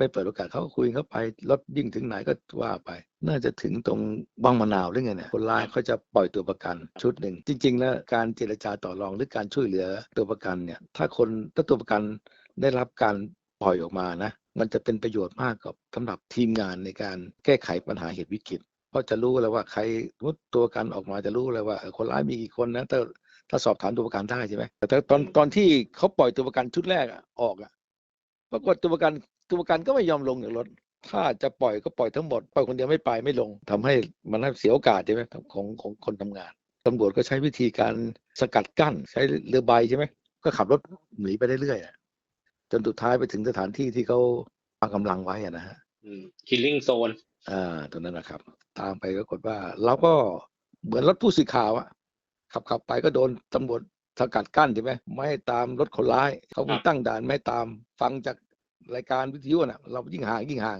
ไม่เปิดโอกาสเขาก็คุยเข้าไปรถยิ่งถึงไหนก็ว่าไป น่าจะถึงตรงบางมะนาวหรือไงเนี่ยคนร้ายเขาจะปล่อยตัวประกันชุดหนึ่งจริง ๆ แล้วการเจรจาต่อรองหรือการช่วยเหลือตัวประกันเนี่ยถ้าคนถ้าตัวประกันได้รับการปล่อยออกมานะมันจะเป็นประโยชน์มากกับสำหรับทีมงานในการแก้ไขปัญหาเหตุวิกฤตเพราะจะรู้แล้วว่าใครสมมุติตัวประกันออกมาจะรู้เลยว่าเออคนร้ายมีกี่คนนะถ้าถ้าสอบถามตัวประกันได้ใช่ไหมแต่ตอนตอนที่เขาปล่อยตัวประกันชุดแรกอะออกอะ ปรากฏตัวประกันตัวประกันก็ไม่ยอมลงจากรถ ถ้าจะปล่อยก็ปล่อยทั้งหมดปล่อยคนเดียวไม่ไปไม่ลงทำให้มันเสียโอกาสใช่ไหมของของคนทำงานตำรวจก็ใช้วิธีการสกัดกั้น ใช้เรือใบใช่ไหมก็ขับรถหนีไปเรื่อยๆอะจนสุดท้ายไปถึงสถานที่ที่เขาวางกำลังไว้อะนะฮะคิลลิ่งโซนอ่าตรงนั้นนะครับ ตามไปก็กฏว่า เราก็เหมือนรถผู้สื่อข่าวอะขับขับไปก็โดนตำรวจ สกัดกั้นใช่ไหมไม่ให้ตามรถคนร้ายเขาครับตั้งด่านไม่ให้ตามฟังจากรายการวิทยุน่ะเรายิ่งห่างยิ่งห่าง